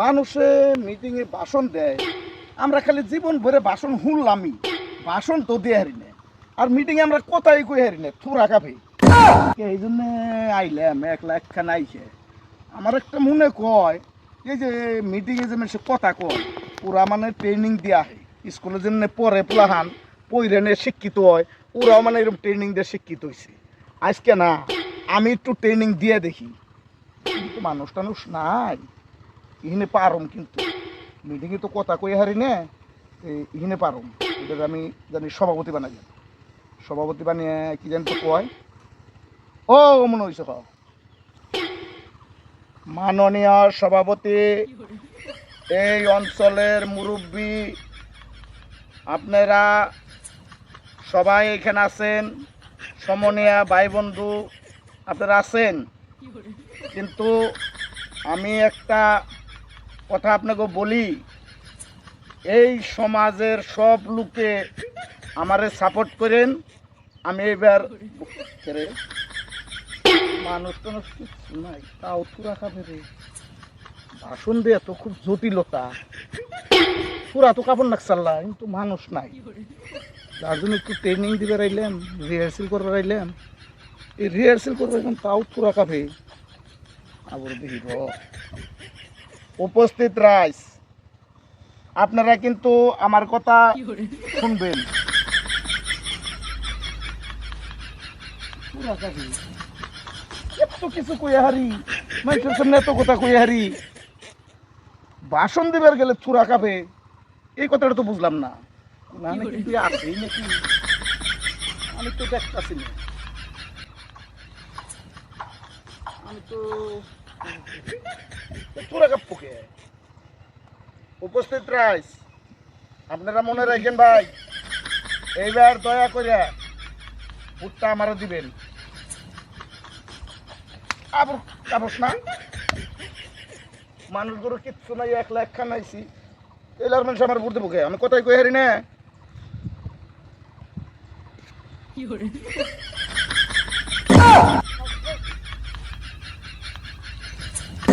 মানুষে মিটিংয়ে ভাষণ দেয়। আমরা খালি জীবন ভরে ভাষণ শুনলামই। ভাষণ তো দিয়ে হারি না। আর মিটিংয়ে আমরা কথাই কই হারি না, থুরা কাপে এই জন্য আইলাম, এক লাখ খান আইছে। আমার একটা মনে কয়, এই যে মিটিংয়ে যে মানুষে কথা কয়, ওরা মানে ট্রেনিং দেওয়া হয়। স্কুলে যেন পড়ে পোলাহান পইরেনে শিক্ষিত হয়। ওরাও মানে এরকম ট্রেনিং দিয়ে শিক্ষিত হয়েছে আজকে না, আমি একটু ট্রেনিং দিয়ে দেখি। কিন্তু মানুষ টানুষ নাই। ইহিনে পারম কিন্তু। মিটিংয়ে তো কথা কই হারি নে ইহিনে পারম। এটা আমি জানি সভাপতি বানাই সভাপতি বানিয়ে কি জানি তো কয়? ও, মনে হয়েছে মাননীয় সভাপতি, এই অঞ্চলের মুরব্বী, আপনারা সবাই এখানে আছেন, সমনিয়া ভাই বন্ধু আপনারা আছেন? কিন্তু আমি একটা কথা আপনাকে বলি, এই সমাজের সব লোকে আমারে সাপোর্ট করেন। আমি এবার মানুষ টানুষ নাই তাও তুরা খাবে রে ভাষণ দিয়ে তো খুব জটিলতা। পুরা তো কাপড় নাকসাল্লা কিন্তু মানুষ নাই। যার জন্য একটু ট্রেনিং দিবে রাইলাম রিহার্সেল করে রাইলাম। এই রিহার্সেল করে রাইলাম তাও পুরা কাপে। আবার দেখি। উপস্থিত রাইস। আপনারা কিন্তু আমার কথা শুনবেন। এত কিছু কইয়া হারি। মানুষের সামনে এত কথা কইয়া হারি। ভাষণ দিবার গেলে চূড়া কাপে। এই কথাটা তো বুঝলাম না। না নাকি আসেই নাকি? আমি তো দেখতেছি না। আমি তো পোকে উপস্থিত রাইস আপনারা মনে রাখেন ভাই এইবার দয়া করে ভুট্টা আমারও দিবেন। আবার কাপড় না? মানুষগুলো কিচ্ছু নাই এক লাখ খান আইছি। এলার মানুষ আমার বুঝতে পোকে আমি কোথায় কই হারি না?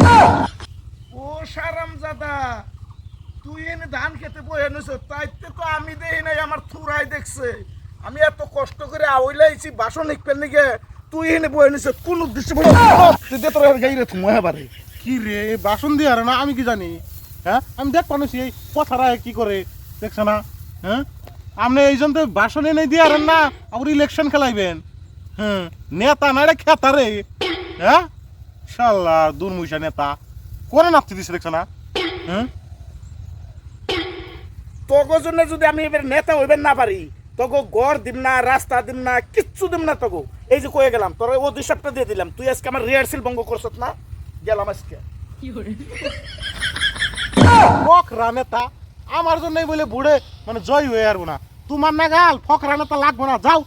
সারাম দাদা তুই এনে ধান খেতে বয়ে নিছ তাইতে তো আমি দেখি নাই আমার থুরাই দেখছে। আমি এত কষ্ট করে আওইলাইছি বাসন নিকপেন নিকে তুই এনে বয়ে নিছ কোন উদ্দেশ্যে বলে তুই দে তোর গাইরে থুমা এবারে। কি রে বাসন দিয়ে আর না আমি কি জানি? হ্যাঁ? আমি দেখ মানুষ এই কথারা কি করে দেখছ না? হ্যাঁ? আপনি এই জন্য তো বাসন এনে দিয়ে আর না আবার ইলেকশন খেলাইবেন। হ্যাঁ? নেতা না রে খেতা রে। হ্যাঁ? শাল্লা দুর্মুষা নেতা। করে নাপতে দিছে দেখছ না? হ্যাঁ? তোগো জন্য যদি আমি এবার নেতা হইবেন না পারি তোগো ঘর দিম না রাস্তা দিম না কিচ্ছু দিম না তোগো। এই যে কয়ে গেলাম তোর ও দুই সপ্তাহ দিয়ে দিলাম। তুই আজকে আমার রিহার্সেল ভঙ্গ করছত না? গেলাম আজকে। ফকরা নেতা আমার জন্যই বলে বুড়ে মানে জয় হয়ে আসব না। তোমার না গাল ফকরা নেতা লাগবো না যাও।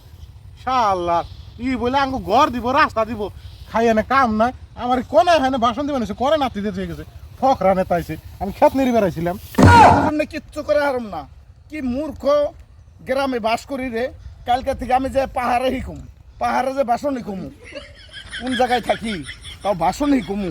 শাল্লা ই বলে আঙ্গু ঘর দিব রাস্তা দিব। খাই এনে কাম নাই। আমার কোনে এখানে ভাষণ দিবেন করে নাতি দিতে হয়ে গেছে। ফকরা নেতা আইছে আমি খেত নেড়ি বেড়াইছিলাম। কিচ্ছু করে হারম না। কি মূর্খ গ্রামে বাস করি রে, কালকে থেকে আমি যে পাহাড়ে হিকুম পাহাড়ে যে বাসন হিকুমু কোন জায়গায় থাকি, তাও বাসন শিখুম